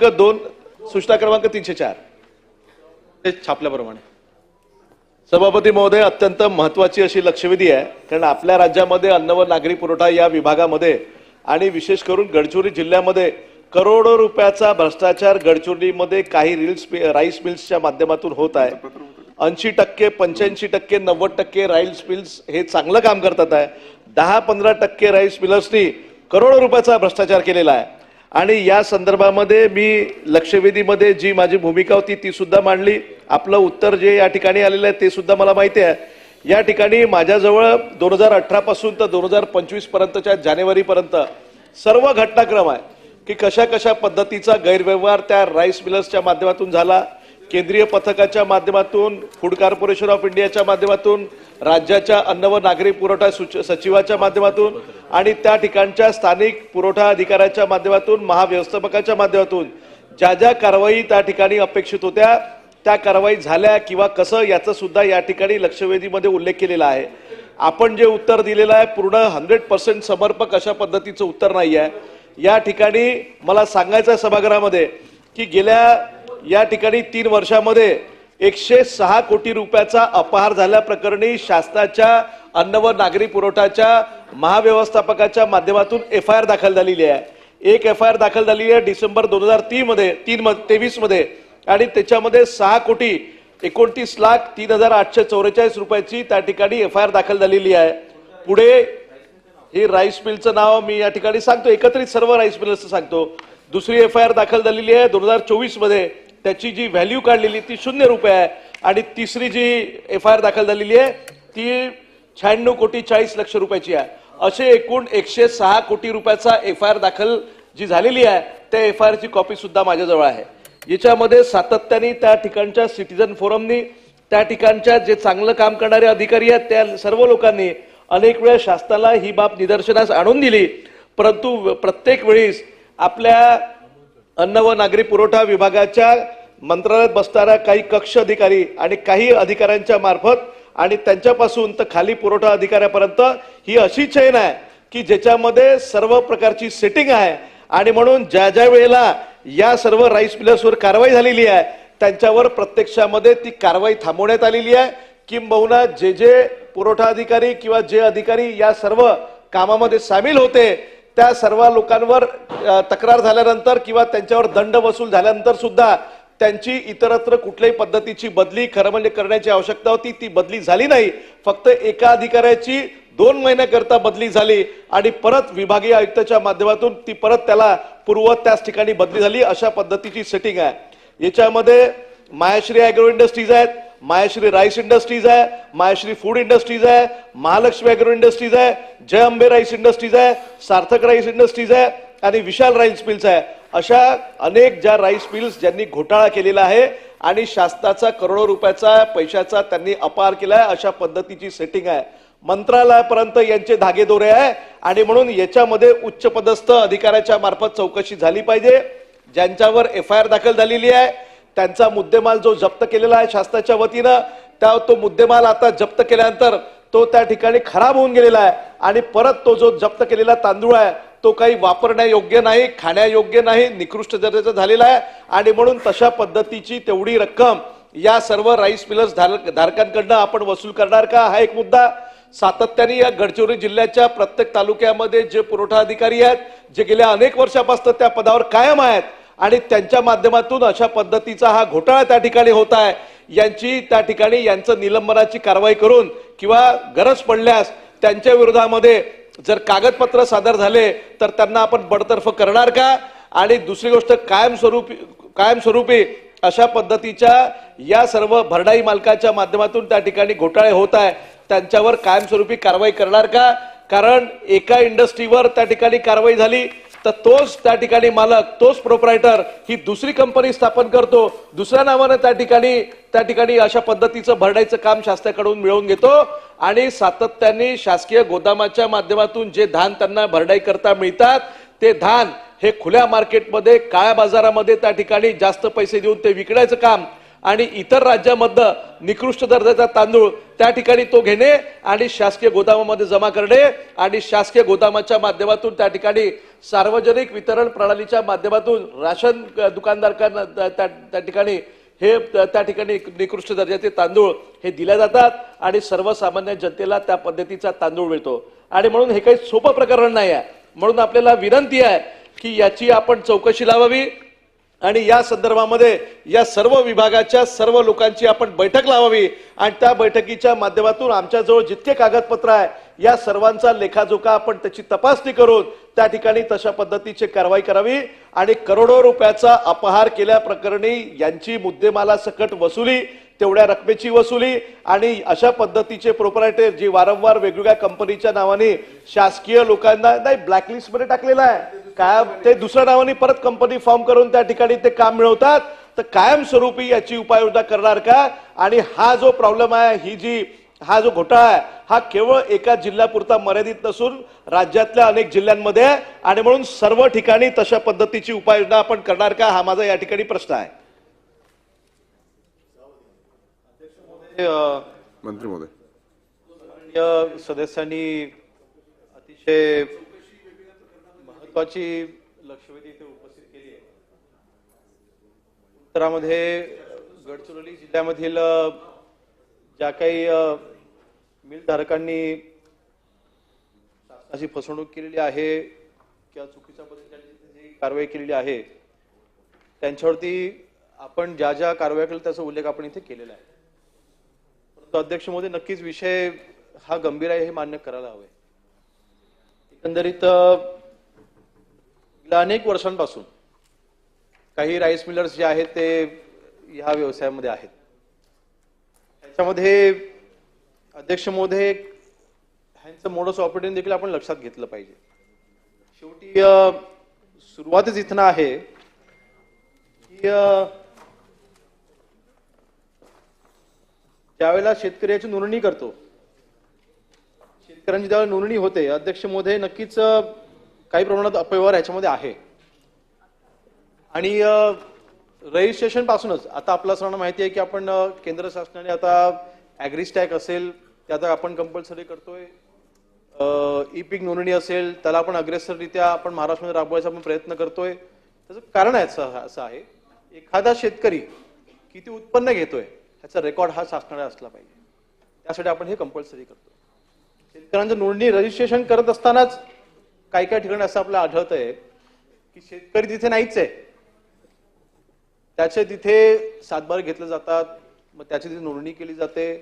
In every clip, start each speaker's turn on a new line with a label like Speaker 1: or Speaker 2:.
Speaker 1: क्रमांक दोन सूचना क्रमांक तीनशे चार.
Speaker 2: ते छापल्याप्रमाणे.
Speaker 1: सभापती महोदय अत्यंत महत्वाची अशी लक्षवेधी आहे कारण आपल्या राज्यामध्ये अन्न व नागरी पुरवठा या विभागामध्ये आणि विशेष करून गडचिरोली जिल्ह्यामध्ये करोडो रुपयाचा भ्रष्टाचार गडचिरोलीमध्ये काही रिल्स राईस मिल्सच्या माध्यमातून होत आहे. ऐंशी टक्के पंच्याऐंशी टक्के नव्वद टक्के राईस मिल्स हे चांगलं काम करतात आहे. दहा पंधरा टक्के राईस मिलर्सनी करोडो रुपयाचा भ्रष्टाचार केलेला आहे. आणि या संदर्भामध्ये मी लक्षवेधीमध्ये जी माझी भूमिका होती ती सुद्धा मांडली. आपलं उत्तर जे या ठिकाणी आलेलं आहे ते सुद्धा मला माहिती आहे. या ठिकाणी माझ्याजवळ दोन हजार अठरापासून तर दोन हजार पंचवीसपर्यंतच्या जानेवारीपर्यंत सर्व घटनाक्रम आहे की कशा कशा पद्धतीचा गैरव्यवहार त्या राईस मिलर्सच्या माध्यमातून झाला केंद्रीय पथकाच्या माध्यमातून फूड कॉर्पोरेशन ऑफ इंडियाच्या माध्यमातून राज्याच्या अन्न व नागरी पुरवठा सचिवाच्या माध्यमातून आणि त्या ठिकाणच्या स्थानिक पुरवठा अधिकाऱ्याच्या माध्यमातून महाव्यवस्थापकाच्या माध्यमातून ज्या ज्या कारवाई त्या ठिकाणी अपेक्षित होत्या त्या कारवाई झाल्या किंवा कसं याचं सुद्धा या ठिकाणी लक्षवेधीमध्ये उल्लेख केलेला आहे. आपण जे उत्तर दिलेलं आहे पूर्ण हंड्रेड पर्सेंट समर्पक अशा पद्धतीचं उत्तर नाही आहे या ठिकाणी मला सांगायचं आहे सभागृहामध्ये की गेल्या या ठिकाणी तीन वर्षामध्ये एकशे सहा कोटी रुपयाचा अपहार झाल्याप्रकरणी शासनाच्या अन्न व नागरी पुरवठाच्या महाव्यवस्थापकाच्या माध्यमातून एफ आय आर दाखल झालेली आहे. एक एफ आय आर दाखल झालेली आहे डिसेंबर दोन हजार तीन मध्ये तीन तेवीसमध्ये. आणि त्याच्यामध्ये सहा कोटी एकोणतीस लाख तीन हजार आठशे चौवेचाळीस रुपयाची त्या ठिकाणी एफ आय आर दाखल झालेली आहे. पुढे हे राईस मिलचं नाव मी या ठिकाणी सांगतो. एकत्रित सर्व राईस मिलचं सांगतो. दुसरी एफ आय आर दाखल झालेली आहे दोन हजार चोवीसमध्ये. त्याची जी व्हॅल्यू काढलेली ती शून्य रुपये आहे. आणि तिसरी जी एफ आय आर दाखल झालेली आहे ती शहाण्णव कोटी चाळीस लक्ष रुपयाची आहे. असे एकूण एकशे सहा कोटी रुपयाचा एफ आय आर दाखल जी झालेली आहे त्या एफ आय आरची कॉपी सुद्धा माझ्याजवळ आहे. याच्यामध्ये सातत्याने त्या ठिकाणच्या सिटीजन फोरमनी त्या ठिकाणच्या जे चांगलं काम करणारे अधिकारी आहेत त्या सर्व लोकांनी अनेक वेळा शासनाला ही बाब निदर्शनास आणून दिली. परंतु प्रत्येक वेळीस आपल्या अन्न व नागरी पुरवठा विभागाच्या मंत्रालयात बसणाऱ्या काही कक्ष अधिकारी आणि काही अधिकाऱ्यांच्या मार्फत आणि त्यांच्यापासून तर खाली पुरवठा अधिकाऱ्यापर्यंत ही अशी चैन आहे की ज्याच्यामध्ये सर्व प्रकारची सेटिंग आहे. आणि म्हणून ज्या ज्या वेळेला या सर्व राईस मिलर्सवर कारवाई झालेली आहे त्यांच्यावर प्रत्यक्षामध्ये ती कारवाई थांबवण्यात आलेली आहे. किंबहुना जे जे पुरवठा अधिकारी किंवा जे अधिकारी या सर्व कामामध्ये सामील होते त्या सर्व लोकांवर तक्रार झाल्यानंतर किंवा त्यांच्यावर दंड वसूल झाल्यानंतर सुद्धा त्यांची इतरत्र कुठल्याही पद्धतीची बदली खरं म्हणजे करण्याची आवश्यकता होती. ती बदली झाली नाही. फक्त एका अधिकाऱ्याची दोन महिन्याकरता बदली झाली आणि परत विभागीय आयुक्ताच्या माध्यमातून ती परत त्याला पूर्व त्याच ठिकाणी बदली झाली अशा पद्धतीची सेटिंग आहे. याच्यामध्ये मायाश्री अॅग्रो इंडस्ट्रीज आहेत मायाश्री राईस इंडस्ट्रीज आहे मायाश्री फूड इंडस्ट्रीज आहे महालक्ष्मी अॅग्रो इंडस्ट्रीज आहे जय अंबे राईस इंडस्ट्रीज आहे सार्थक राईस इंडस्ट्रीज आहे आणि विशाल राईस मिल्स आहे. अशा अनेक ज्या राईस मिल्स ज्यांनी घोटाळा केलेला आहे आणि शासनाचा करोडो रुपयाचा पैशाचा त्यांनी अपार केला आहे अशा पद्धतीची सेटिंग आहे. मंत्रालयापर्यंत यांचे धागेदोरे आहे आणि म्हणून याच्यामध्ये उच्च पदस्थ अधिकाऱ्याच्या मार्फत चौकशी झाली पाहिजे ज्यांच्यावर एफ आय आर दाखल झालेली आहे. त्यांचा मुद्देमाल जो जप्त केलेला आहे शासनाच्या वतीनं त्या तो मुद्देमाल आता जप्त केल्यानंतर तो त्या ठिकाणी खराब होऊन गेलेला आहे. आणि परत तो जो जप्त केलेला तांदूळ आहे तो काही वापरण्यायोग्य नाही खाण्यायोग्य नाही निकृष्ट दर्जाचा झालेला आहे. आणि म्हणून तशा पद्धतीची तेवढी रक्कम या सर्व राईस मिलर्स धारकांकडनं आपण वसूल करणार का? हा एक मुद्दा. सातत्याने या गडचिरोली जिल्ह्याच्या प्रत्येक तालुक्यामध्ये जे पुरवठा अधिकारी आहेत जे गेल्या अनेक वर्षापासून त्या पदावर कायम आहेत आणि त्यांच्या माध्यमातून अशा पद्धतीचा हा घोटाळा त्या ठिकाणी होत आहे. यांची त्या ठिकाणी यांचं निलंबनाची कारवाई करून किंवा गरज पडल्यास त्यांच्या विरोधामध्ये जर कागदपत्र सादर झाले तर त्यांना आपण बडतर्फ करणार का? आणि दुसरी गोष्ट कायमस्वरूपी कायमस्वरूपी अशा पद्धतीच्या या सर्व भरडाई मालकाच्या माध्यमातून त्या ठिकाणी घोटाळे होत आहे. त्यांच्यावर कायमस्वरूपी कारवाई करणार का? कारण एका इंडस्ट्रीवर त्या ठिकाणी कारवाई झाली तर तोच त्या ठिकाणी मालक तोच प्रोपरायटर ही दुसरी कंपनी स्थापन करतो. दुसऱ्या नावानं त्या ठिकाणी त्या ठिकाणी अशा पद्धतीचं भरडायचं काम शासनाकडून मिळवून घेतो. आणि सातत्याने शासकीय गोदामाच्या माध्यमातून जे धान त्यांना भरडाई करता मिळतात ते धान हे खुल्या मार्केटमध्ये काळ्या बाजारामध्ये त्या ठिकाणी जास्त पैसे देऊन ते विकण्याचं काम आणि इतर राज्यामधनं निकृष्ट दर्जाचा तांदूळ त्या ठिकाणी तो घेणे आणि शासकीय गोदामामध्ये जमा करणे आणि शासकीय गोदामाच्या माध्यमातून त्या ठिकाणी सार्वजनिक वितरण प्रणालीच्या माध्यमातून राशन दुकानदारकांना त्या- त्या ठिकाणी हे त्या ठिकाणी निकृष्ट दर्जाचे तांदूळ हे दिल्या जातात आणि सर्वसामान्य जनतेला त्या पद्धतीचा तांदूळ मिळतो. आणि म्हणून हे काही सोपं प्रकरण नाही आहे. म्हणून आपल्याला विनंती आहे की याची आपण चौकशी लावावी. आणि या संदर्भामध्ये या सर्व विभागाच्या सर्व लोकांची आपण बैठक लावावी. आणि त्या बैठकीच्या माध्यमातून आमच्याजवळ जितके कागदपत्र आहे या सर्वांचा लेखाजोखा आपण त्याची तपासणी करून त्या ठिकाणी तशा पद्धतीची कारवाई करावी. आणि करोडो रुपयाचा अपहार केल्या प्रकरणी यांची मुद्देमाला सकट वसुली तेवढ्या रकमेची वसुली आणि अशा पद्धतीचे प्रोपरायटर जी वारंवार वेगवेगळ्या कंपनीच्या नावाने शासकीय लोकांना नाही ब्लॅकलिस्टमध्ये टाकलेलं आहे. काय ते दुसऱ्या नावाने परत कंपनी फॉर्म करून त्या ठिकाणी ते काम मिळवतात. तर कायमस्वरूपी याची उपाययोजना करणार का? आणि हा जो प्रॉब्लेम आहे ही जी हा जो घोटाळा आहे हा केवळ एका जिल्ह्यापुरता मर्यादित नसून राज्यातल्या अनेक जिल्ह्यांमध्ये आहे. आणि म्हणून सर्व ठिकाणी तशा पद्धतीची उपाययोजना आपण करणार का? हा माझा या ठिकाणी प्रश्न आहे.
Speaker 3: मंत्री महोदय.
Speaker 2: माननीय सदस्यांनी अतिशय महत्वाची लक्षवेधी इथे उपस्थित केली आहे. उत्तरामध्ये गडचिरोली जिल्ह्यामधील ज्या काही मिलधारकांनी शासनाची फसवणूक केलेली आहे किंवा चुकीच्या पद्धतीने जी कारवाई केलेली आहे त्यांच्यावरती आपण ज्या ज्या कारवाया केल्या त्याचा उल्लेख आपण इथे केलेला आहे. परंतु अध्यक्ष मोदी नक्कीच विषय हा गंभीर आहे हे मान्य करायला हवे. एकंदरीत गेल्या अनेक वर्षांपासून काही राईस मिलर्स जे आहेत ते ह्या व्यवसायामध्ये आहेत. त्याच्यामध्ये अध्यक्ष मोदे ह्यांचं मोडस ऑपरेटिंग देखील आपण लक्षात घेतलं पाहिजे. शेवटी सुरुवातच इथनं आहे की ज्यावेळेला शेतकऱ्याची नोंदणी करतो शेतकऱ्यांची ज्यावेळेला नोंदणी होते अध्यक्ष मोदे नक्कीच काही प्रमाणात अपव्यवहार ह्याच्यामध्ये आहे. आणि रजिस्ट्रेशन पासूनच आता आपल्या सर्वांना माहिती आहे की आपण केंद्र शासनाने आता ॲग्रिस्टॅक असेल ते आता आपण कंपल्सरी करतोय. ई पीक नोंदणी असेल त्याला आपण अग्रेसररित्या आपण महाराष्ट्रामध्ये राबवायचा आपण प्रयत्न करतोय. त्याचं कारण आहे असं असं आहे एखादा शेतकरी किती उत्पन्न घेतोय ह्याचा रेकॉर्ड हा शासनाला असला पाहिजे. त्यासाठी आपण हे कंपल्सरी करतो शेतकऱ्यांचं नोंदणी रजिस्ट्रेशन करत असतानाच काही काही ठिकाणी असं आपल्याला आढळतंय की शेतकरी तिथे नाहीच आहे त्याचे तिथे सातबार घेतले जातात मग त्याची तिथे नोंदणी केली जाते.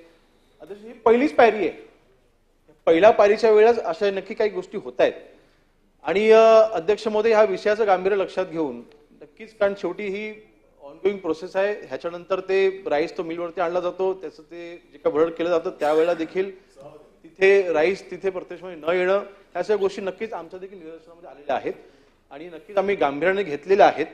Speaker 2: आता ही पहिलीच पायरी आहे. पहिल्या पायरीच्या वेळेस अशा नक्की काही गोष्टी होत आहेत आणि अध्यक्ष मोदी ह्या विषयाचं गांभीर्य लक्षात घेऊन नक्कीच कारण शेवटी ही ऑनगोईंग प्रोसेस आहे. ह्याच्यानंतर ते राईस तो मिलवरती आणला जातो. त्याचं ते जे काय भरड केलं जातं त्यावेळेला देखील तिथे राईस तिथे प्रत्यक्षमध्ये न येणं ह्या सगळ्या गोष्टी नक्कीच आमच्या देखील निदर्शनामध्ये आलेल्या आहेत. आणि नक्कीच आम्ही गांभीर्याने घेतलेल्या आहेत.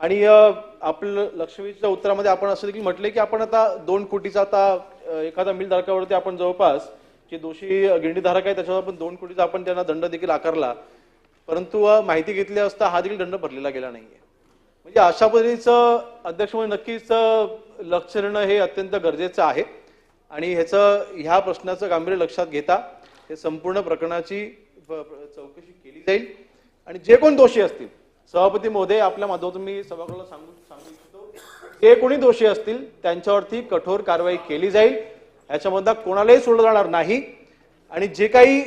Speaker 2: आणि आपलं लक्षवेधीच्या उत्तरामध्ये आपण असं देखील म्हटलंय की आपण आता दोन कोटीचा आता एखाद्या एखादा मिल धारकावरती आपण जवळपास जे दोषी गिरणीधारक आहे त्याच्यावर आपण दोन कोटीचा आपण त्यांना दंड देखील आकारला. परंतु माहिती घेतली असता हा देखील दंड भरलेला गेला नाहीये. म्हणजे अशा पद्धतीचं अध्यक्ष म्हणून नक्कीच लक्ष देणं हे अत्यंत गरजेचं आहे. आणि ह्याचं ह्या प्रश्नाचं गांभीर्य लक्षात घेता हे संपूर्ण प्रकरणाची चौकशी केली जाईल. आणि जे कोण दोषी असतील सभापती महोदय आपल्या माध्यमातून मी सभागृहाला सांगू सांगू इच्छितो जे कोणी दोषी असतील त्यांच्यावरती कठोर कारवाई केली जाईल. ह्याच्यामधला कोणालाही सोडलं जाणार नाही. आणि जे काही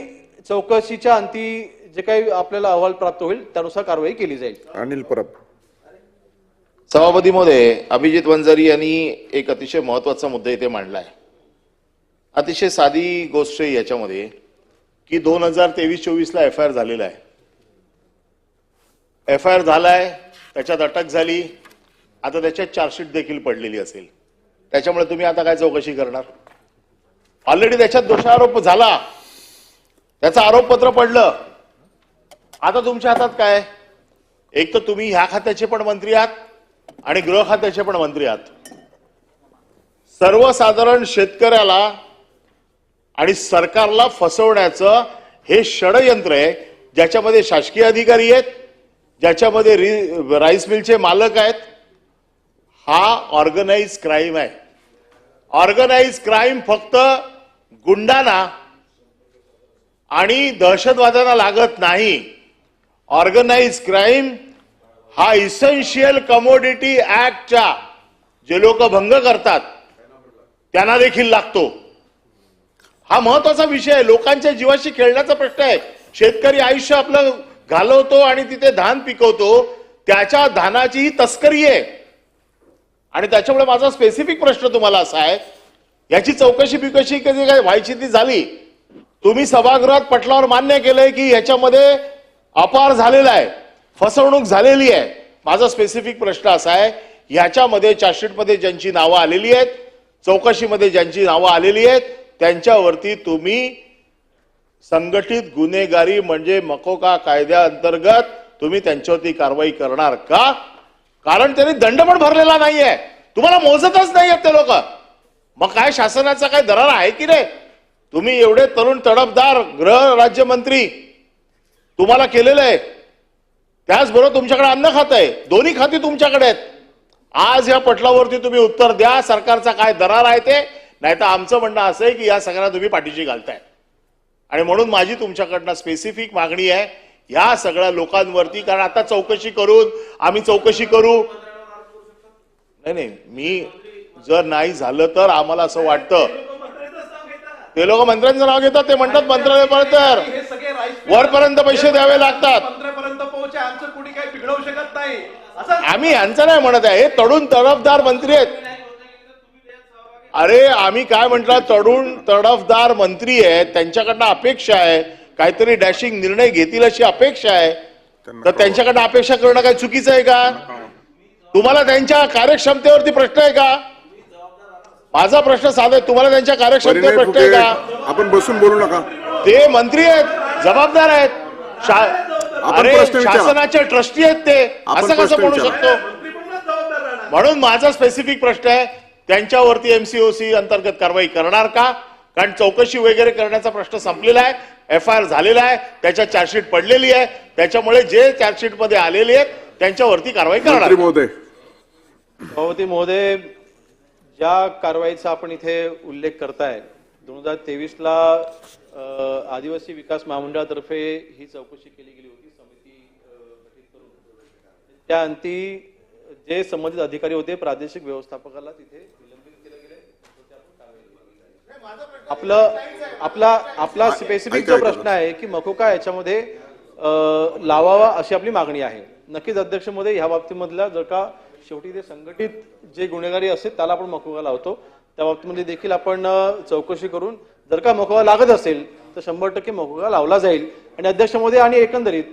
Speaker 2: चौकशीच्या अंती जे काही आपल्याला अहवाल प्राप्त होईल त्यानुसार कारवाई केली जाईल.
Speaker 3: अनिल परब.
Speaker 4: सभापती महोदय अभिजित वंजारी यांनी एक अतिशय महत्त्वाचा मुद्दा इथे मांडलाय अतिशय साधी गोष्ट आहे याच्यामध्ये की दोन हजार तेवीस चोवीसला एफ आय आर झालेला आहे. एफ आय आर झालाय त्याच्यात अटक झाली आता त्याच्यात चार्जशीट देखील पडलेली असेल. त्याच्यामुळे तुम्ही आता काय चौकशी करणार? ऑलरेडी त्याच्यात दोषारोप झाला. त्याचं आरोपपत्र पडलं. आता तुमच्या हातात काय? एक तर तुम्ही ह्या खात्याचे पण मंत्री आहात आणि गृह खात्याचे पण मंत्री आहात. सर्वसाधारण शेतकऱ्याला आणि सरकारला फसवण्याचं हे षडयंत्र आहे ज्याच्यामध्ये शासकीय अधिकारी आहेत ज्याच्यामध्ये रि- राईस मिलचे मालक आहेत हा ऑर्गनाइज क्राईम आहे. ऑर्गनाइज क्राईम फक्त गुंडांना आणि दहशतवाद्यांना लागत नाही. ऑर्गनाइज क्राईम हा इसेन्शियल कमोडिटी ऍक्टच्या जे लोक भंग करतात त्यांना देखील लागतो. हा महत्त्वाचा विषय आहे. लोकांच्या जीवाशी खेळण्याचा प्रश्न आहे. शेतकरी आयुष्य आपलं घालवतो आणि तिथे धान पिकवतो. त्याच्या धानाची ही तस्करी आहे. आणि त्याच्यामुळे माझा स्पेसिफिक प्रश्न तुम्हाला असा आहे. याची चौकशी बिकशी कधी काय व्हायची ती झाली? तुम्ही सभागृहात पटलावर मान्य केलंय की ह्याच्यामध्ये अपार झालेला आहे. फसवणूक झालेली आहे. माझा स्पेसिफिक प्रश्न असा आहे. ह्याच्यामध्ये चार्जशीटमध्ये ज्यांची नावं आलेली आहेत चौकशीमध्ये ज्यांची नावं आलेली आहेत त्यांच्यावरती तुम्ही संघटित गुन्हेगारी म्हणजे मकोका कायद्याअंतर्गत तुम्ही त्यांच्यावरती कारवाई करणार का? कारण त्यांनी दंड पण भरलेला नाहीये. तुम्हाला मोजतच नाही आहेत ते लोक. मग काय शासनाचा काय दरार आहे की नाही? तुम्ही एवढे तरुण तडफदार गृह राज्यमंत्री तुम्हाला केलेलं आहे. त्याचबरोबर तुमच्याकडे अन्न खात आहे. दोन्ही खाती तुमच्याकडे आहेत. आज या पटलावरती तुम्ही उत्तर द्या. सरकारचा काय दरार आहे ते? नाही तर आमचं म्हणणं असं आहे की या सगळ्यांना तुम्ही पाठीशी घालताय. आणि म्हणून माझी तुमच्याकडनं स्पेसिफिक मागणी आहे ह्या सगळ्या लोकांवरती कारण आता चौकशी करून आम्ही चौकशी करू. नाही नाही मी जर नाही झालं तर आम्हाला असं वाटतं. ते लोक मंत्र्यांचं नाव घेतात ते म्हणतात मंत्रालयापर्यंत
Speaker 2: हे तर
Speaker 4: वरपर्यंत पैसे द्यावे लागतात. आम्ही यांचं नाही म्हणत आहे हे तरुण तडफदार मंत्री आहेत. अरे आम्ही काय म्हटलं तरुण तडफदार मंत्री आहेत त्यांच्याकडनं अपेक्षा आहे काहीतरी डॅशिंग निर्णय घेतील अशी अपेक्षा आहे. तर त्यांच्याकडनं अपेक्षा करणं काय चुकीचं आहे का? तुम्हाला त्यांच्या कार्यक्षमतेवरती प्रश्न आहे का? माझा प्रश्न साधा आहे तुम्हाला त्यांच्या कार्यक्षमतेवर प्रश्न आहे का?
Speaker 3: आपण बसून बोलू नका.
Speaker 4: ते मंत्री आहेत जबाबदार आहेत. शा- अरे. शासनाचे ट्रस्टी आहेत ते. असं कसं म्हणू. शकतो? म्हणून माझा स्पेसिफिक प्रश्न आहे त्यांच्यावरती एमसीओसी अंतर्गत कारवाई करणार का? कारण चौकशी वगैरे करण्याचा प्रश्न संपलेला आहे एफ आय आर झालेला आहे त्याच्यात चार्जशीट पडलेली आहे त्याच्यामुळे जे चार्जशीटमध्ये आलेले आहेत त्यांच्यावरती कारवाई करणार.
Speaker 3: महोदय.
Speaker 2: सभापती महोदय ज्या कारवाईचा आपण इथे उल्लेख करताय दोन हजार तेवीस ला अ, आदिवासी विकास महामंडळातर्फे ही चौकशी केली गेली होती समिती अ, गठीत करून. त्या अंती जे संबंधित अधिकारी होते प्रादेशिक व्यवस्थापकाला तिथे निलंबित केलं गेलं आपलं आपला आपला स्पेसिफिक जो. प्रश्न आहे की मकोका याच्यामध्ये लावावा अशी आपली मागणी आहे. नक्कीच अध्यक्षमध्ये ह्या बाबतीमधल्या जर का शेवटी ते संघटित जे गुन्हेगारी असते त्याला आपण मकोका लावतो. त्या बाबतीमध्ये देखील आपण चौकशी करून जर का मकोका लागत असेल तर शंभर टक्के मकोका लावला जाईल. आणि अध्यक्षमध्ये आणि एकंदरीत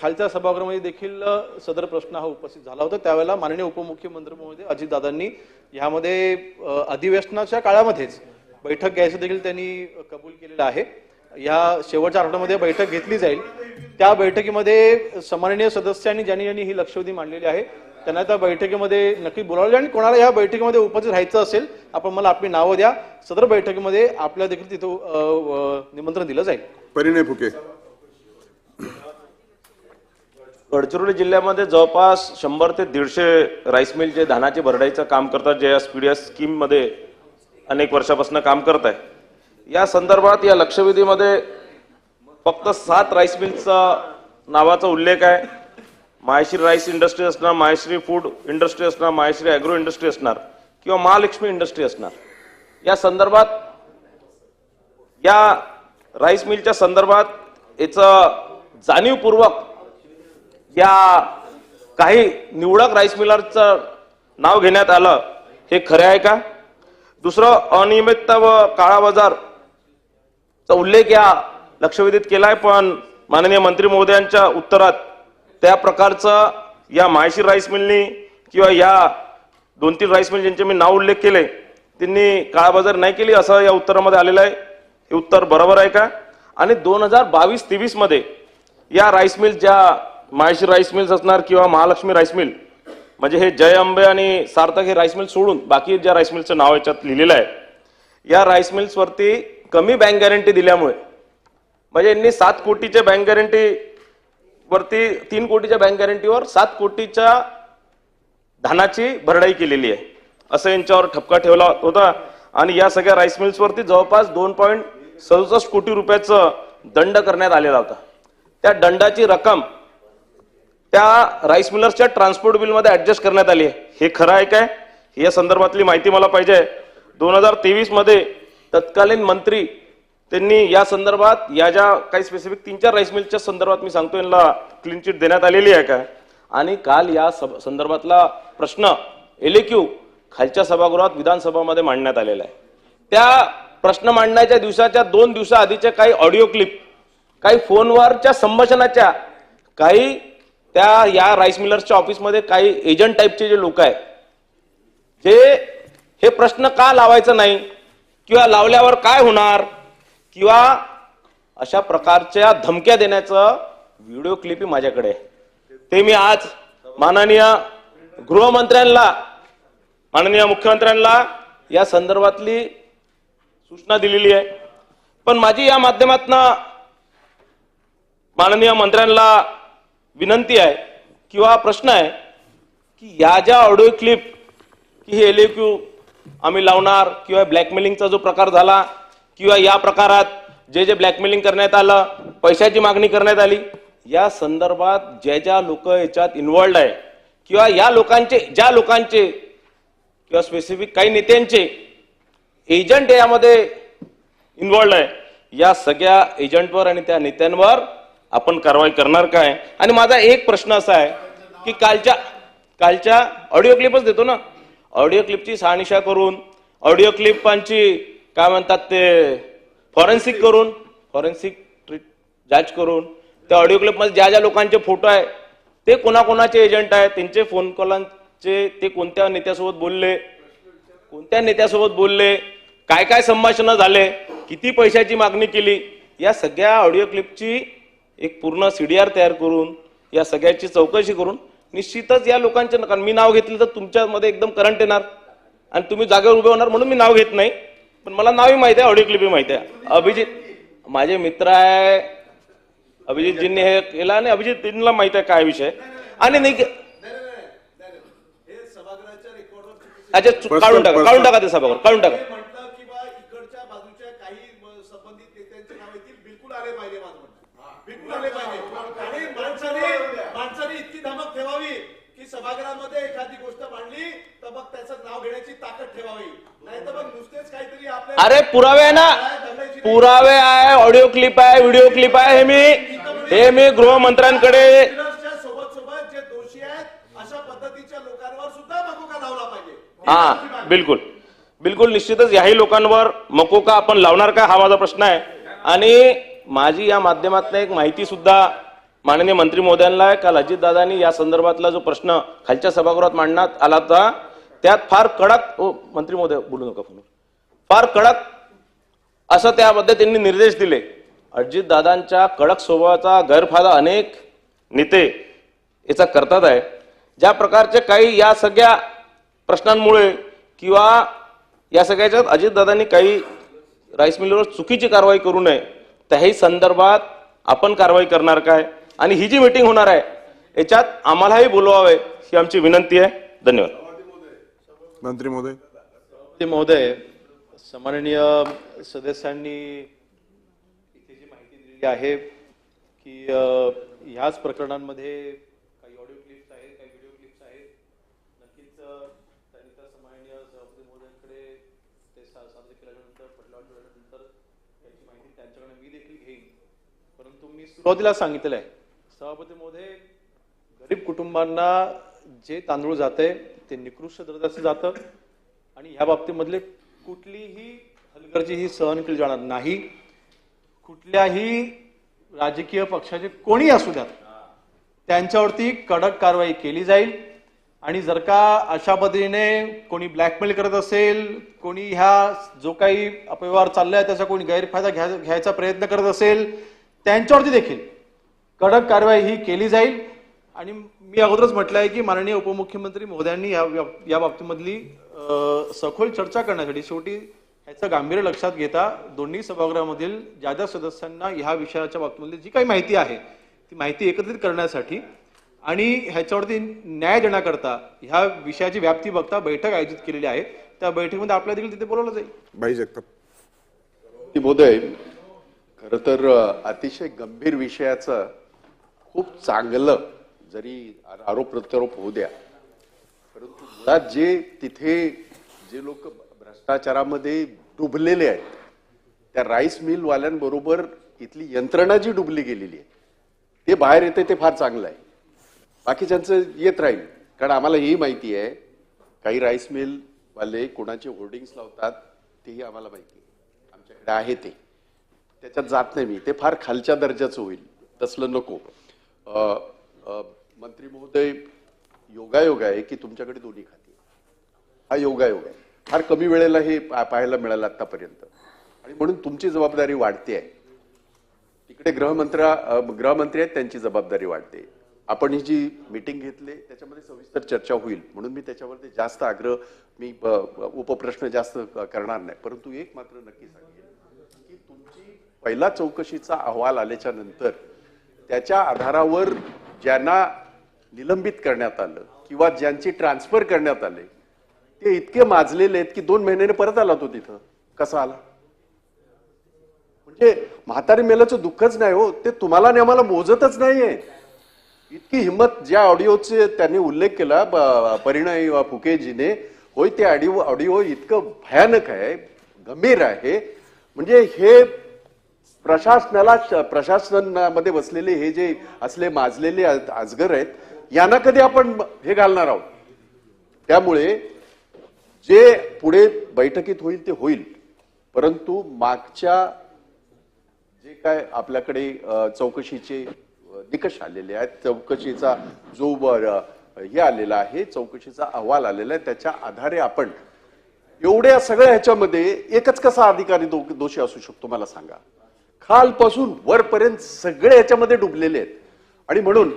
Speaker 2: खालच्या सभागृहामध्ये देखील सदर प्रश्न हा उपस्थित झाला होता. त्यावेळेला माननीय उपमुख्यमंत्री महोदय अजितदादांनी ह्यामध्ये अधिवेशनाच्या काळामध्येच बैठक घ्यायचं देखील त्यांनी कबूल केलेलं आहे. या शेवटच्या आठवड्यामध्ये बैठक घेतली जाईल. त्या बैठकीमध्ये सन्माननीय सदस्यांनी ज्यांनी ज्यांनी ही लक्षवेधी मांडलेली आहे त्यांना त्या बैठकीमध्ये नक्की बोलावले आणि कोणाला या बैठकीमध्ये उपस्थित राहायचं असेल आपण मला आपली नावं द्या. सदर बैठकीमध्ये आपल्याला देखील तिथं निमंत्रण दिलं जाईल.
Speaker 3: परिणय फुके.
Speaker 5: गडचिरोली जिल्ह्यामध्ये जवळपास शंभर ते दीडशे राईस मिल जे धानाचे भरडाईचं काम करतात जे या स्पीडीएस स्कीममध्ये अनेक वर्षापासून काम करत आहे. या संदर्भात या लक्षवेधीमध्ये फक्त सात राईस मिलचा नावाचा उल्लेख आहे. माहेश्री राईस इंडस्ट्री असणार माहेश्री फूड इंडस्ट्री असणार माहेश्री ॲग्रो इंडस्ट्री असणार किंवा महालक्ष्मी इंडस्ट्री असणार. या संदर्भात या राईस मिलच्या संदर्भात याचं जाणीवपूर्वक या काही निवडक राईस मिलरचं नाव घेण्यात आलं हे खरे आहे का? दुसरं अनियमितता व काळा बाजारचा उल्लेख या लक्षवेधीत केलाय पण माननीय मंत्री महोदयांच्या उत्तरात त्या प्रकारचं या माहेशी राईस मिलनी किंवा या दोन तीन राईस मिल ज्यांचे मी नाव उल्लेख केले त्यांनी काळाबाजार नाही केली असं या उत्तरामध्ये आलेलं आहे. हे उत्तर बरोबर आहे का? आणि दोन हजार बावीस तेवीसमध्ये या राईस मिल ज्या माहेशी राईस मिल्स असणार किंवा महालक्ष्मी राईस मिल म्हणजे हे जय अंबे आणि सार्थक हे राईस मिल सोडून बाकी ज्या राईस मिलचं नाव याच्यात लिहिलेलं आहे या राईस मिल्सवरती कमी बँक गॅरंटी दिल्यामुळे म्हणजे यांनी सात कोटीच्या बँक गॅरंटी वरती तीन कोटीच्या बँक गॅरंटीवर सात कोटीच्या धानाची भरडाई केलेली आहे. असं यांच्यावर ठपका ठेवला होता. आणि या सगळ्या राईस मिल्सवरती जवळपास दोन पॉईंट सदुसष्ट कोटी रुपयाचं दंड करण्यात आलेला होता. त्या दंडाची रक्कम त्या राईस मिलर्सच्या ट्रान्सपोर्ट बिलमध्ये ऍडजस्ट करण्यात आली आहे. हे खरं आहे काय? या संदर्भातली माहिती मला पाहिजे दोन हजार तेवीसमध्ये तत्कालीन मंत्री त्यांनी या संदर्भात या ज्या काही स्पेसिफिक तीन चार राईस मिलच्या संदर्भात मी सांगतो यांना क्लीन चिट देण्यात आलेली आहे का आणि काल या सब- संदर्भातला प्रश्न एलेक्यू खालच्या सभागृहात विधानसभामध्ये मांडण्यात आलेला आहे. त्या प्रश्न मांडण्याच्या दिवसाच्या दोन दिवसाआधीच्या काही ऑडिओ क्लिप काही फोनवरच्या संभाषणाच्या काही त्या या राईस मिलर्सच्या ऑफिसमध्ये काही एजंट टाईपचे जे लोक आहेत ते हे प्रश्न का लावायचं नाही किंवा लावल्यावर काय होणार किंवा अशा प्रकारच्या धमक्या देण्याचं व्हिडिओ क्लिप माझ्याकडे ते मी आज माननीय गृहमंत्र्यांना माननीय मुख्यमंत्र्यांना या संदर्भातली सूचना दिलेली आहे. पण माझी या माध्यमातून माननीय मंत्र्यांना विनंती आहे किंवा प्रश्न आहे की या ज्या ऑडिओ क्लिप की हे एल आम्ही लावणार किंवा ब्लॅकमेलिंगचा जो प्रकार झाला किंवा या प्रकारात जे जे ब्लॅकमेलिंग करण्यात आलं पैशाची मागणी करण्यात आली या संदर्भात ज्या ज्या लोक याच्यात इन्वॉल्ड आहे किंवा या लोकांचे ज्या लोकांचे किंवा स्पेसिफिक काही नेत्यांचे एजंट यामध्ये इन्वॉल्ड आहे या सगळ्या एजंटवर आणि त्या नेत्यांवर आपण कारवाई करणार काय? आणि माझा एक प्रश्न असा आहे की कालच्या कालच्या ऑडिओ क्लिपच देतो ना? ऑडिओ क्लिपची सहानिशा करून ऑडिओ क्लिपांची काय म्हणतात ते फॉरेन्सिक करून फॉरेन्सिक ट्रीट जांच करून त्या ऑडिओ क्लिपमध्ये ज्या ज्या लोकांचे फोटो आहे ते कोणाकोणाचे एजंट आहेत त्यांचे फोन कॉलांचे ते कोणत्या नेत्यासोबत बोलले? कोणत्या नेत्यासोबत बोलले? काय काय संभाषणं झाले? किती पैशाची मागणी केली? या सगळ्या ऑडिओ क्लिपची एक पूर्ण सीडीआर तयार करून या सगळ्याची चौकशी करून निश्चितच या लोकांचे कारण मी नाव घेतलं तर तुमच्यामध्ये एकदम करंट येणार. आणि तुम्ही जागेवर उभे होणार म्हणून मी नाव घेत नाही. पण मला नावही माहिती आहे ऑडिओ क्लिपही माहिती आहे. अभिजित माझे मित्र आहे. अभिजितजींनी हे केलं आणि अभिजितजींना माहिती आहे काय विषय. आणि नाही अच्छा काढून टाका काढून टाका ते सभावर काढून टाका
Speaker 1: म्हटलं की बा इकडच्या बाजूच्या काही म- संबंधित नेत्यांचे नाव येतील बिलकुल आले पाहिजे माझं म्हणणं बिलकुल आले पाहिजे आणि माणसाने माणसाने इतकी धमक ठेवावी? की सभागृहामध्ये एखादी गोष्ट मांडली तर मग त्याचं नाव घेण्याची ताकद ठेवावी. नाही तर मग नुसतेच काहीतरी आपल्या
Speaker 5: अरे पुरावे आहे ना? पुरावे आहे ऑडिओ क्लिप आहे व्हिडिओ क्लिप आहे हे मी हे मी गृहमंत्र्यांकडे
Speaker 1: सोबत सोबत जे दोषी आहेत अशा पद्धतीच्या लोकांवर सुद्धा मकोका लावला पाहिजे.
Speaker 5: हा बिलकुल. बिलकुल निश्चितच याही लोकांवर मकोका आपण लावणार का? हा माझा प्रश्न आहे. आणि माझी या माध्यमातून एक माहिती सुद्धा माननीय मंत्री महोदयांना काल अजितदादांनी या संदर्भातला जो प्रश्न खालच्या सभागृहात मांडण्यात आला होता त्यात फार कडक ओ मंत्री महोदय बोलू नका फोन फार कडक असं त्यामध्ये त्यांनी निर्देश दिले. अजितदादांच्या कडक स्वभावाचा गैरफायदा अनेक नेते याचा करतात आहे. ज्या प्रकारचे काही या सगळ्या प्रश्नांमुळे किंवा या सगळ्याच्यात अजितदादांनी काही राईस मिलवर चुकीची कारवाई करू नये त्याही संदर्भात आपण कारवाई करणार काय? आणि ही जी मीटिंग होणार आहे याच्यात आम्हालाही बोलवावे ही आमची विनंती आहे. धन्यवाद.
Speaker 3: मंत्री महोदय.
Speaker 2: महोदय सन्माननीय सदस्यांनी इथे जी माहिती दिलेली आहे की ह्याच प्रकरणांमध्ये काही ऑडिओ क्लिप्स आहेत काही व्हिडिओ क्लिप्स आहेत. नक्कीच त्यांनी तर सन्माननीय सभापती महोदयांकडे ते सा- सादर केल्यानंतर पडला केल्यानंतर त्याची माहिती त्यांच्याकडे मी देखील घेईन. परंतु मी सुरुवातीला सांगितलेलं आहे सभापती गरीब कुटुंबांना जे तांदूळ जाते ते निकृष्ट दर्जाचं जातं. आणि ह्या बाबतीमधले कुठलीही हलगर्जी सहन केली जाणार नाही. कुठल्याही राजकीय पक्षाचे कोणी असू द्यात त्यांच्यावरती कडक कारवाई केली जाईल. आणि जर का अशा पद्धतीने कोणी ब्लॅकमेल करत असेल कोणी ह्या जो काही अपव्यवहार चाललाय त्याचा कोणी गैरफायदा घ्या घ्यायचा प्रयत्न करत असेल त्यांच्यावरती देखील कडक कारवाई ही केली जाईल. आणि मी अगोदरच म्हटलं आहे की माननीय उपमुख्यमंत्री महोदयांनी या या बाबतीमधली सखोल चर्चा करण्यासाठी शेवटी ह्याचं गांभीर्य लक्षात घेता दोन्ही सभागृहामधील ज्या ज्या सदस्यांना ह्या विषयाच्या बाबतीमधली जी काही माहिती आहे ती माहिती एकत्रित करण्यासाठी आणि ह्याच्यावरती न्याय देण्याकरता ह्या विषयाची व्याप्ती बघता बैठक आयोजित केलेली आहे. त्या बैठकीमध्ये आपल्याला देखील तिथे बोलवलं जाईल.
Speaker 3: भाई जगताप.
Speaker 6: ती मोदय खर तर अतिशय गंभीर विषयाचं खूप चांगलं जरी आरोप प्रत्यारोप होऊ द्या परंतु मुळात जे तिथे जे लोक भ्रष्टाचारामध्ये डुबलेले आहेत त्या राईस मिलवाल्यांबरोबर इथली यंत्रणा जी डुबली गेलेली आहे ते बाहेर येते ते फार चांगलं आहे. बाकीच्यांचं येत राहील कारण आम्हाला ही माहिती आहे काही राईस मिलवाले कोणाचे होर्डिंग्स लावतात तेही आम्हाला माहिती आहे. आमच्याकडे आहे ते. त्याच्यात जात नाही मी ते फार खालच्या दर्जाचं होईल तसलं नको. मंत्री महोदय योगायोग आहे की तुमच्याकडे दोन्ही खाती? हा योगायोग आहे. फार कमी वेळेला हे पा- पाहायला मिळालं आतापर्यंत आणि म्हणून तुमची जबाबदारी वाढते आहे. तिकडे गृहमंत्रा गृहमंत्री आहेत त्यांची जबाबदारी वाढते. आपण ही जी मीटिंग घेतली त्याच्यामध्ये सविस्तर चर्चा होईल. म्हणून मी त्याच्यावरती जास्त आग्रह मी उपप्रश्न जास्त करणार नाही. परंतु एक मात्र नक्की सांगेन की तुमची पहिला चौकशीचा अहवाल आल्याच्यानंतर त्याच्या आधारावर ज्यांना निलंबित करण्यात आलं किंवा ज्यांची ट्रान्सफर करण्यात आले ते इतके माजलेले आहेत की दोन महिन्याने परत आला तो तिथं. कसा आला? म्हणजे म्हातारी मेल्याचं दुःखच नाही हो. ते तुम्हाला आणि आम्हाला मोजतच नाहीये. इतकी हिंमत ज्या ऑडिओचे त्यांनी उल्लेख केला ब- परिणय फुकेजीने होय ते ऑडिओ ऑडिओ इतकं भयानक आहे गंभीर आहे. म्हणजे हे प्रशासनाला प्रशासनामध्ये बसलेले हे जे असले माजलेले अजगर आजगर आहेत यांना कधी आपण हे घालणार आहोत? त्यामुळे जे पुढे बैठकीत होईल ते होईल. परंतु मागच्या जे काय आपल्याकडे चौकशीचे निकष आलेले आहेत चौकशीचा जो हे आलेला आहे चौकशीचा अहवाल आलेला आहे त्याच्या आधारे आपण एवढ्या सगळ्या ह्याच्यामध्ये एकच कसा अधिकारी दो- दोषी असू शकतो मला सांगा. खालपासून वरपर्यंत सगळे याच्यामध्ये डुबलेले आहेत. आणि म्हणून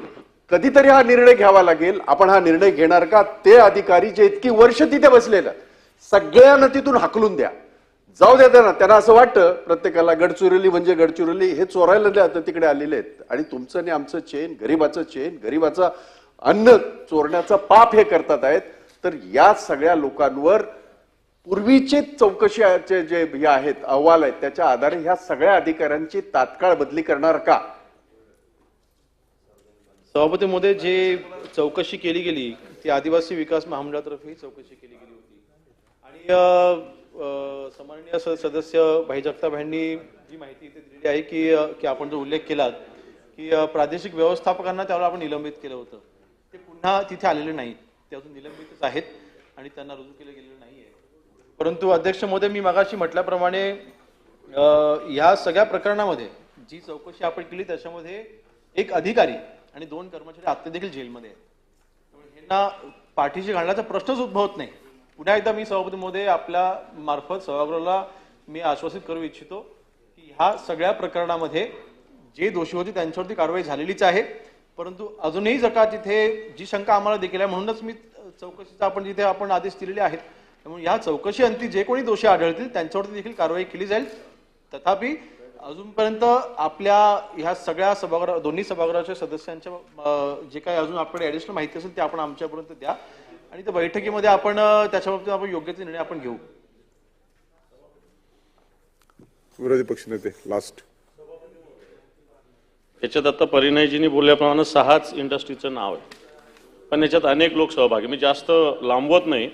Speaker 6: कधीतरी हा निर्णय घ्यावा लागेल. आपण हा निर्णय घेणार का? ते अधिकारी जे इतकी वर्ष तिथे बसलेलं सगळ्यांना तिथून हाकलून द्या. जाऊ द्या त्यांना. त्यांना असं वाटतं प्रत्येकाला गडचिरोली म्हणजे गडचिरोली हे चोरायला आता तिकडे आलेले आहेत. आणि तुमचं आणि आमचं चेन गरीबाचं चेन गरीबाचं अन्न चोरण्याचं पाप हे करतात आहेत. तर या सगळ्या लोकांवर पूर्वीचे चौकशीचे जे हे आहेत अहवाल आहेत त्याच्या आधारे ह्या सगळ्या अधिकाऱ्यांची तात्काळ बदली करणार का?
Speaker 2: सभापती मध्ये जे चौकशी केली गेली ती आदिवासी विकास महामंडळातर्फे ही चौकशी केली गेली होती. आणि सन्माननीय सदस्य भाई जगताभाईंनी जी माहिती इथे दिलेली आहे की की आपण जो उल्लेख केला की प्रादेशिक व्यवस्थापकांना त्यावर आपण निलंबित केलं होतं. ते पुन्हा तिथे आलेले नाहीत. ते अजून निलंबितच आहेत आणि त्यांना रुजू केलं गेलेलं परंतु अध्यक्ष महोदय मी मागाशी म्हटल्याप्रमाणे ह्या या सगळ्या प्रकरणामध्ये जी चौकशी आपण केली त्याच्यामध्ये एक अधिकारी आणि दोन कर्मचारी आत्ता देखील जेलमध्ये आहेत. ह्यांना पाठीशी घालण्याचा प्रश्नच उद्भवत नाही. पुन्हा एकदा मी सभापती महोदय आपल्या मार्फत सभागृहाला मी आश्वासित करू इच्छितो की ह्या सगळ्या प्रकरणामध्ये जे दोषी होते त्यांच्यावरती कारवाई झालेलीच आहे. परंतु अजूनही जर का तिथे जी शंका आम्हाला देखील आहे म्हणूनच मी चौकशीचा आपण जिथे आपण आदेश दिलेले आहेत त्यामुळे या चौकशी अंती जे कोणी दोषी आढळतील त्यांच्यावरती देखील कारवाई केली जाईल. तथापि अजूनपर्यंत आपल्या ह्या सगळ्या सभागृह दोन्ही सभागृहाच्या सदस्यांच्या जे काही अजून आपल्याकडे ऍडिशनल माहिती असेल ते आपण आमच्यापर्यंत द्या. आणि त्या बैठकीमध्ये आपण त्याच्या बाबतीत आपण योग्य ते निर्णय आपण घेऊ.
Speaker 3: विरोधी पक्षनेते लास्ट
Speaker 7: याच्यात आता परिणयजींनी बोलल्याप्रमाणे सहाच इंडस्ट्रीचं नाव आहे. पण याच्यात अनेक लोक सहभागी. मी जास्त लांबवत नाही.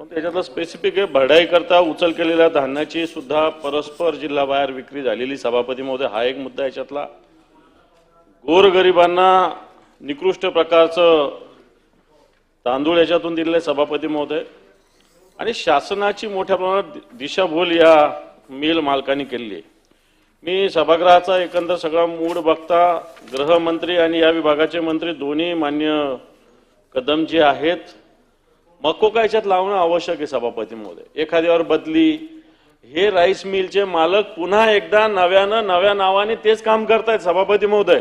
Speaker 7: पण त्याच्यातलं स्पेसिफिक आहे भरडाई करता उचल केलेल्या धान्याची सुद्धा परस्पर जिल्हाबाहेर विक्री झालेली सभापती महोदय हा एक मुद्दा याच्यातला. गोरगरिबांना निकृष्ट प्रकारचं तांदूळ याच्यातून दिलेले सभापती महोदय. आणि शासनाची मोठ्या प्रमाणात दिशाभूल या मिल मालकांनी केलेली आहे. मी सभागृहाचा एकंदर सगळा मूड बघता गृहमंत्री आणि या विभागाचे मंत्री दोन्ही मान्य कदम जे आहेत मकोका याच्यात लावणं आवश्यक आहे सभापती महोदय. एखाद्यावर बदली हे राईस मिलचे मालक पुन्हा एकदा नव्यानं नव्या नावाने तेच काम करतायत सभापती महोदय.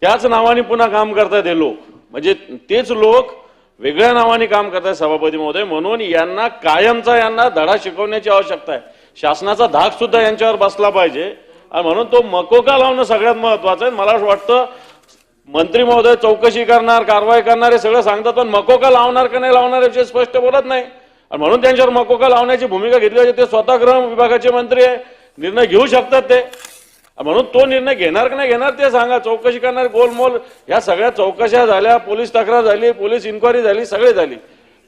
Speaker 7: त्याच नावाने पुन्हा काम करतायत हे लोक. म्हणजे तेच लोक वेगळ्या नावाने काम करतायत सभापती महोदय. म्हणून यांना कायमचा यांना धडा शिकवण्याची आवश्यकता आहे. शासनाचा धाक सुद्धा यांच्यावर बसला पाहिजे. आणि म्हणून तो मकोका लावणं सगळ्यात महत्वाचं आहे. मला असं वाटतं मंत्री महोदय चौकशी करणार कारवाई करणार हे सगळं सांगतात पण मकोका लावणार का नाही लावणार याविषयी स्पष्ट बोलत नाही. आणि म्हणून त्यांच्यावर मकोका लावण्याची भूमिका घेतली पाहिजे. ते स्वतः गृह विभागाचे मंत्री आहे निर्णय घेऊ शकतात ते. म्हणून तो निर्णय घेणार का नाही घेणार ते सांगा. चौकशी करणार गोलमोल ह्या सगळ्या चौकशा झाल्या पोलीस तक्रार झाली पोलीस इन्क्वायरी झाली सगळी झाली.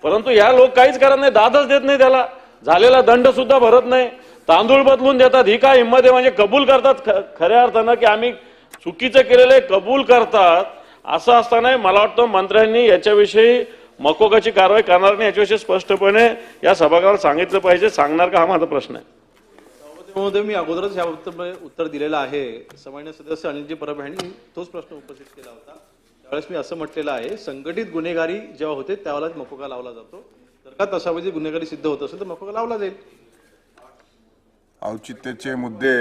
Speaker 7: परंतु ह्या लोक काहीच करत नाही दादच देत नाही त्याला. झालेला दंड सुद्धा भरत नाही. तांदूळ बदलून देतात ही काय हिंमत आहे? म्हणजे कबूल करतात ख- खऱ्या अर्थानं की आम्ही चुकीचं केलेलं आहे कबूल करतात असं असताना मला वाटतं मंत्र्यांनी याच्याविषयी मकोकाची कारवाई करणार नाही याच्याविषयी स्पष्टपणे या सभागृहाला सांगितलं पाहिजे. सांगणार का हा माझा प्रश्न आहे.
Speaker 2: महोदय मी अगोदरच या उत्तर उत्तर दिलेलं आहे. सामान्य सदस्य अनिलजी परब यांनी तोच प्रश्न उपस्थित केला होता. त्यावेळेस मी असं म्हटलेलं आहे संघटित गुन्हेगारी जेव्हा होते त्यावेळेला मकोका लावला जातो. जर का तशा वेळी गुन्हेगारी सिद्ध होत असेल तर मकोका लावला जाईल.
Speaker 3: औचित्याचे मुद्दे